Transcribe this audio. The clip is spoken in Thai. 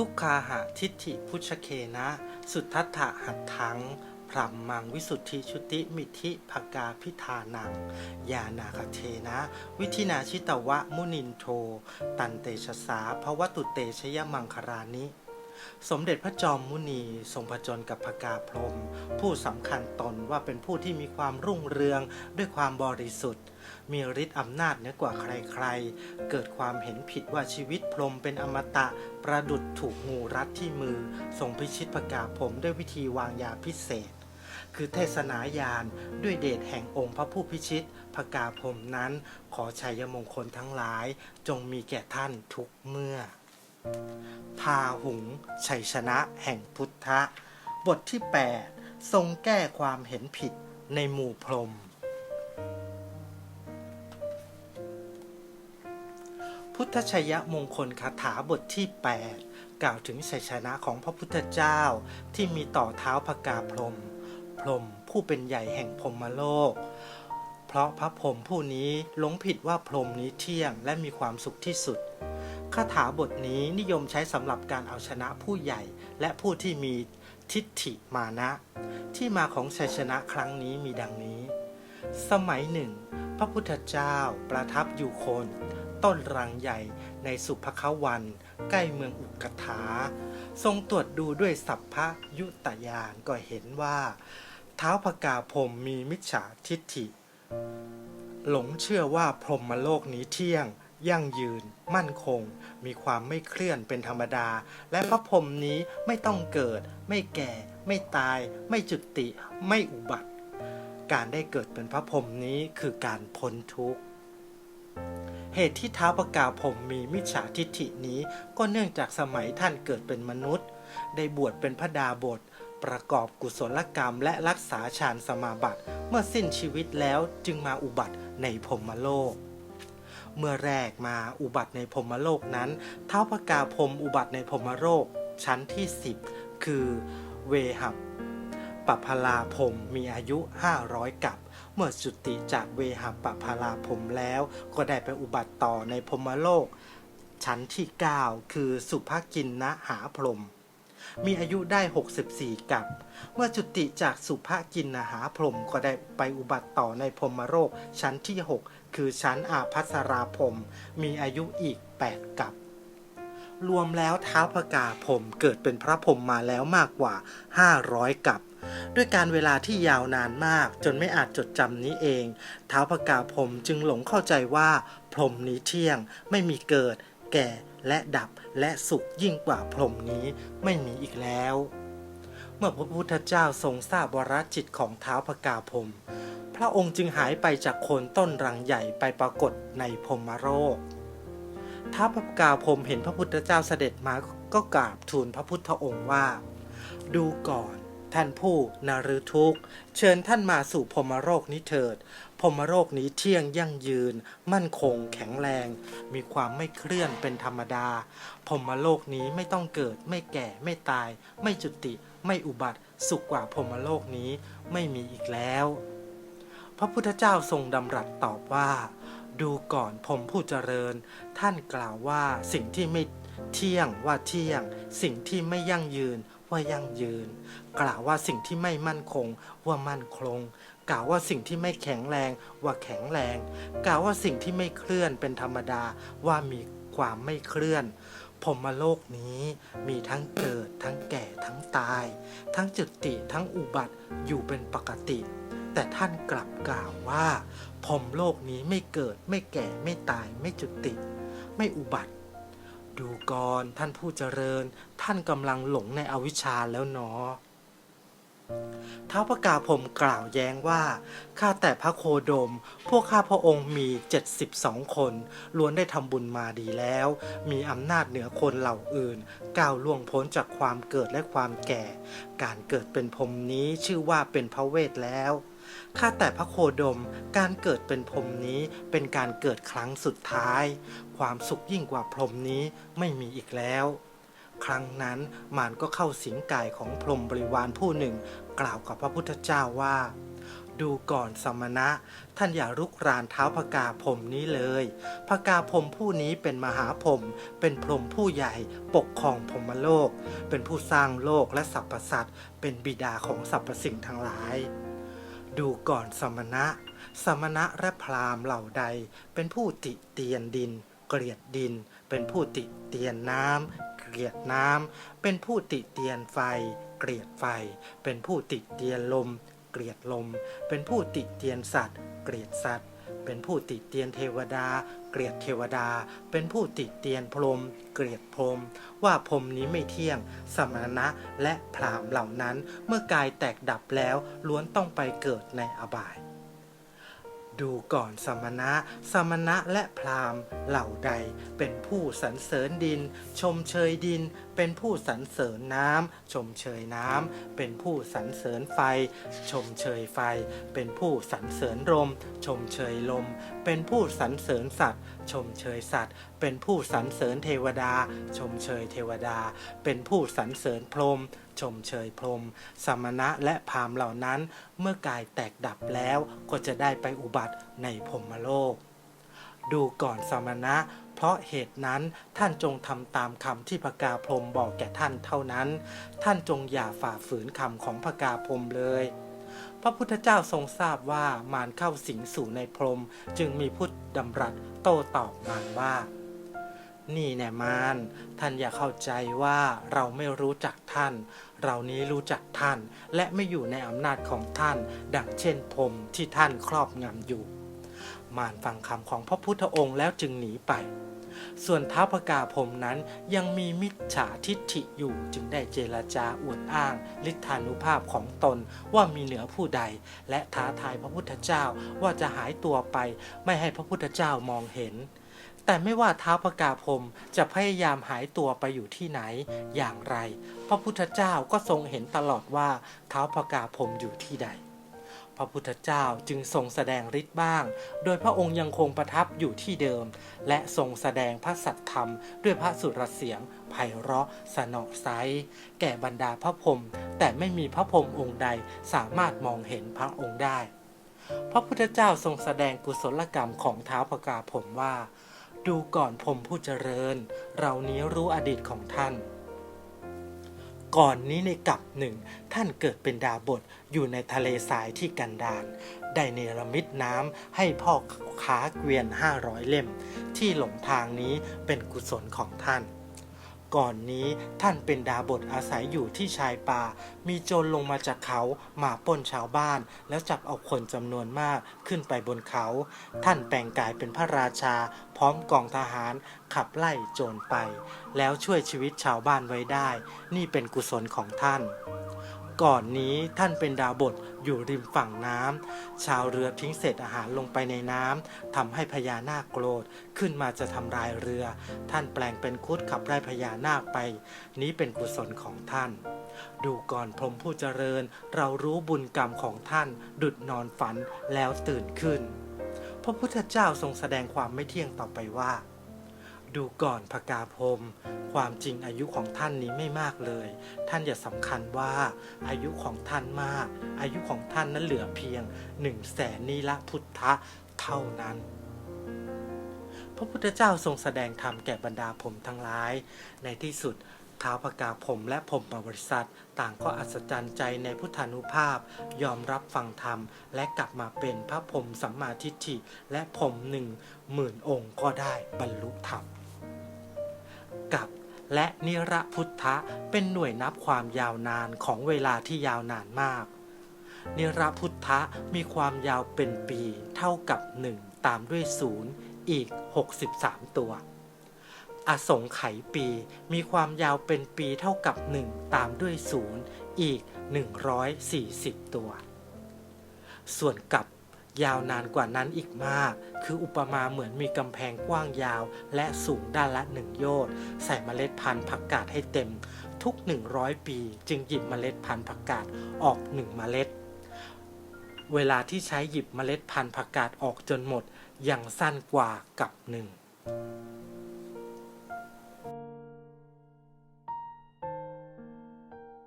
ทุกคาหะทิฏฐิพุชเคนะ สุทัตถะหัตถังพรหมมังวิสุทธิชุติมิธิภกาพิธานังยานาคเทนะ วิธินาชิตวะมุนินโท ตันเตชะสาภวตุเตชยมังคารานิ สมเด็จพระจอมมุนีทรงผจญกับพกาพรม ผู้สำคัญตนว่าเป็นผู้ที่มีความรุ่งเรืองด้วยความบริสุทธิ์ มีฤทธิ์อำนาจเหนือกว่าใครๆ เกิดความเห็นผิดว่าชีวิตพรมเป็นอมตะประดุดถูกงูรัดที่มือทรงพิชิตพกาพรมด้วยวิธีวางยาพิเศษ คือเทศนายานด้วยเดชแห่งองค์พระผู้พิชิตพกาพรมนั้น ขอชัยมงคลทั้งหลายจงมีแก่ท่านทุกเมื่อ พาหุงชัยชนะแห่งพุทธะ บทที่ 8 ทรงแก้ความเห็นผิดในหมู่พรม พุทธชยมงคลคาถาบทที่ 8 กล่าวถึงชัยชนะของพระพุทธเจ้าที่มีต่อเท้าพกาพรม พรมผู้เป็นใหญ่แห่งพรมโลกเพราะพระพรหมผู้นี้หลงผิดว่าพรหมนี้เที่ยงและมีความสุขที่สุด คาถาบทนี้นิยมใช้สำหรับการเอาชนะผู้ใหญ่ และผู้ที่มีทิฏฐิมานะ ที่มาของชัยชนะครั้งนี้มีดังนี้ สมัยหนึ่ง พระพุทธเจ้าประทับอยู่โคนต้นรังใหญ่ในสุภควัน ใกล้เมืองอุกถา ทรงตรวจดูด้วยสัพพยุตยานก็เห็นว่า เท้าพกาพรมมีมิจฉาทิฏฐิ หลงเชื่อว่าพรหมโลกนี้เที่ยง ยั่งยืน มั่นคง มีความไม่เคลื่อนเป็นธรรมดา และพระพรหมนี้ไม่ต้องเกิด ไม่แก่ ไม่ตาย ไม่จุติ ไม่อุบัติ การได้เกิดเป็นพระพรหมนี้คือการพ้นทุกข์เหตุที่เท้าวปกาพรหมมีมิจฉาทิฐินี้ก็เนื่องจากสมัยท่านเกิดเป็นมนุษย์ ได้บวชเป็นพระดาบท ประกอบกุศลกรรมและรักษาฌานสมาบัติ เมื่อสิ้นชีวิตแล้วจึงมาอุบัติในพรหมโลก เมื่อแรกมาอุบัติในพรมโลกนั้น เท้าพกาพรมอุบัติในพรมโลกชั้นที่ 10 คือเวหับปพลาพรมมีอายุ 500 กับ เมื่อจุติจากเวหับปพลาพรมแล้ว ก็ได้ไปอุบัติต่อในพรมโลก ชั้นที่ 9 คือสุภกินนะหาพรม มีอายุได้ 64 กับ เมื่อจุติจากสุภกินนาหาพรมก็ได้ไปอุบัติต่อในพรมโลกชั้นที่ 6 คือชั้นอาภัสราพรมมีอายุอีก 8 กับ รวมแล้วเท้าวพกาพรมเกิดเป็นพระพรมมาแล้วมากกว่า 500 กับด้วยการเวลาที่ยาวนานมากจนไม่อาจจดจำนี้เองเท้าวพกาพรมจึงหลงเข้าใจว่า พรมนี้เที่ยงไม่มีเกิด แก่และดับและสุขยิ่งกว่าพรหมนี้ไม่มีอีกแล้ว เมื่อพระพุทธเจ้าทรงทราบวรจิตของเท้าพกาพรมพระองค์จึงหายไปจากโคนต้นรังใหญ่ไปปรากฏในพรมโลกท้าพกาพรมเห็นพระพุทธเจ้าเสด็จมาก็กราบทูลพระพุทธองค์ว่า ดูก่อน ท่านผู้นฤทุก เชิญท่านมาสู่พรมโลกนี้เถิดพรมโลกนี้เที่ยงยั่งยืน มั่นคง แข็งแรง มีความไม่เคลื่อนเป็นธรรมดาพรมโลกนี้ไม่ต้องเกิด ไม่แก่ ไม่ตาย ไม่จุติ ไม่อุบัติ สุขกว่าพรมโลกนี้ไม่มีอีกแล้ว พระพุทธเจ้าทรงดำรัสตอบว่า ดูก่อนผมผู้เจริญ ท่านกล่าวว่าสิ่งที่ไม่เที่ยงว่าเที่ยง สิ่งที่ไม่ยั่งยืน ว่ายั่งยืน กล่าวว่าสิ่งที่ไม่มั่นคง ว่ามั่นคง กล่าวว่าสิ่งที่ไม่แข็งแรง ว่าแข็งแรง กล่าวว่าสิ่งที่ไม่เคลื่อนเป็นธรรมดาว่ามีความไม่เคลื่อนพรหมโลกนี้มีทั้งเกิด ทั้งแก่ทั้งตาย ทั้งจุติทั้งอุบัติอยู่เป็นปกติ แต่ท่านกลับกล่าวว่าพรหมโลกนี้ไม่เกิดไม่แก่ไม่ตายไม่จุติ ไม่อุบัติ ดูก่อนท่านผู้เจริญ ท่านกำลังหลงในอวิชชาแล้วเนาะท้าวพระกาพรหมกล่าวแย้งว่า ข้าแต่พระโคดม พวกข้าพระองค์มี 72 คน ล้วนได้ทำบุญมาดีแล้ว มีอำนาจเหนือคนเหล่าอื่น ก้าวล่วงพ้นจากความเกิดและความแก่ การเกิดเป็นพรมนี้ชื่อว่าเป็นพระเวทแล้ว ข้าแต่พระโคดม การเกิดเป็นพรมนี้เป็นการเกิดครั้งสุดท้าย ความสุขยิ่งกว่าพรมนี้ไม่มีอีกแล้ว ครั้งนั้นมารก็เข้าสิงกายของพรมบริวารผู้หนึ่ง กล่าวกับพระพุทธเจ้าว่า ดูก่อนสมณะ ท่านอย่ารุกรานเท้าพกาพรมนี้เลยพกาพรมผู้นี้เป็นมหาพรมเป็นพรมผู้ใหญ่ปกครองพรมโลก เป็นผู้สร้างโลกและสรรพสัตว์เป็นบิดาของสรรพสิ่งทั้งหลาย ดูก่อนสมณะ สมณะและพราหมณ์เหล่าใด เป็นผู้ติเตียนดิน เกลียดดิน เป็นผู้ติเตียนน้ำเกลียดน้ำเป็นผู้ติเตียนไฟ เกลียดไฟ เป็นผู้ติเตียนลม เกลียดลม เป็นผู้ติเตียนสัตว์ เกลียดสัตว์ เป็นผู้ติเตียนเทวดา กลียดเทวดา เป็นผู้ติเตียนพรหมเกลียดพรหมว่าพรหมนี้ไม่เที่ยง สมณะและพรามเหล่านั้น เมื่อกายแตกดับแล้วล้วนต้องไปเกิดในอบาย ดูก่อนสมณะ สมณะและพราหมณ์เหล่าใด เป็นผู้สรรเสริญดิน ชมเชยดิน เป็นผู้สรรเสริญน้ำชมเชยน้ำเป็นผู้สรรเสริญไฟ ชมเชยไฟ เป็นผู้สรรเสริญลม ชมเชยลม เป็นผู้สรรเสริญสัตว์ ชมเชยสัตว์ เป็นผู้สรรเสริญเทวดา ชมเชยเทวดา เป็นผู้สรรเสริญพรหม ชมเชยพรมสมณะและพามเหล่านั้น เมื่อกายแตกดับแล้วก็จะได้ไปอุบัติในพรมโลก ดูก่อนสมณะ เพราะเหตุนั้นท่านจงทำตามคำที่พระกาพรมบอกแก่ท่านเท่านั้น ท่านจงอย่าฝ่าฝืนคำของพระกาพรมเลยพระพุทธเจ้าทรงทราบว่ามารเข้าสิงสู่ในพรมจึงมีพุทธดำรัสโต้ตอบมารว่า นี่แน่มารท่านอย่าเข้าใจว่าเราไม่รู้จักท่าน เรานี้รู้จักท่าน และไม่อยู่ในอำนาจของท่าน ดังเช่นพรมที่ท่านครอบงำอยู่ มารฟังคำของพระพุทธองค์แล้วจึงหนีไป ส่วนท้าพกาพรมนั้นยังมีมิจฉาทิฏฐิอยู่จึงได้เจรจาอวดอ้างฤทธานุภาพของตนว่ามีเหนือผู้ใด และท้าทายพระพุทธเจ้าว่าจะหายตัวไป ไม่ให้พระพุทธเจ้ามองเห็น แต่ไม่ว่าเท้าพกาพรมจะพยายามหายตัวไปอยู่ที่ไหนอย่างไร พระพุทธเจ้าก็ทรงเห็นตลอดว่าเท้าพกาพรมอยู่ที่ใด พระพุทธเจ้าจึงทรงแสดงฤทธิ์บ้าง โดยพระองค์ยังคงประทับอยู่ที่เดิม และทรงแสดงพระสัตธรรม ด้วยพระสุรเสียงไพเราะสนอไซแก่บรรดาพระพรมแต่ไม่มีพระพรมองค์ใดสามารถมองเห็นพระองค์ได้พระพุทธเจ้าทรงแสดงกุศลกรรมของเท้าพกาพมว่า ดูก่อนผมผู้เจริญ เรานี้รู้อดีตของท่าน ก่อนนี้ในกับหนึ่ง ท่านเกิดเป็นดาบทอยู่ในทะเลทรายที่กันดารได้เนรมิตน้ำให้พ่อค้าเกวียนห้าร้อยเล่ม ที่หลงทางนี้เป็นกุศลของท่าน ก่อนนี้ท่านเป็นดาบทอาศัยอยู่ที่ชายป่า มีโจรลงมาจากเขามาป้นชาวบ้าน แล้วจับเอาคนจำนวนมากขึ้นไปบนเขา ท่านแปลงกายเป็นพระราชา พร้อมกองทหารขับไล่โจรไป แล้วช่วยชีวิตชาวบ้านไว้ได้ นี่เป็นกุศลของท่าน ก่อนนี้ท่านเป็นดาวบทอยู่ริมฝั่งน้ำชาวเรือทิ้งเศษอาหารลงไปในน้ำทำให้พญานาคโกรธขึ้นมาจะทำลายเรือ ท่านแปลงเป็นคุดขับไล่พญานาคไป นี้เป็นกุศลของท่าน ดูก่อนพรหมผู้เจริญ เรารู้บุญกรรมของท่าน ดุดนอนฝันแล้วตื่นขึ้น พระพุทธเจ้าทรงแสดงความไม่เที่ยงต่อไปว่า ดูก่อนพกาพรมความจริงอายุของท่านนี้ไม่มากเลย ท่านอย่าสำคัญว่าอายุของท่านมาก อายุของท่านนั้นเหลือเพียงหนึ่งแสนนิละพุทธะเท่านั้นพระพุทธเจ้าทรงแสดงธรรมแก่บรรดาผมทั้งหลาย ในที่สุด ท้าวพกาผมและผมปบริษัท ต่างก็อัศจรรย์ใจในพุทธานุภาพ ยอมรับฟังธรรม และกลับมาเป็นพระพรหมสัมมาทิฏฐิ และพรหมหนึ่งหมื่นองค์ก็ได้บรรลุธรรมกับและนิระพุทธะเป็นหน่วยนับความยาวนานของเวลาที่ยาวนานมาก นิระพุทธะมีความยาวเป็นปีเท่ากับหนึ่งตามด้วยศูนย์อีก 63 ตัว อสงไขยปี มีความยาวเป็นปีเท่ากับหนึ่งตามด้วยศูนย์อีก 140 ตัว ส่วนกับยาวนานกว่านั้นอีกมาก คืออุปมาเหมือนมีกำแพงกว้างยาว และสูงด้านละหนึ่งโยชน์ใส่เมล็ดพันธุ์ผักกาดให้เต็ม ทุก 100 ปี จึงหยิบเมล็ดพันธุ์ผักกาดออกหนึ่งเมล็ด เวลาที่ใช้หยิบเมล็ดพันธุ์ผักกาดออกจนหมด ยังสั้นกว่ากับหนึ่ง